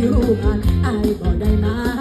อยู่งานอายบ่ได้มา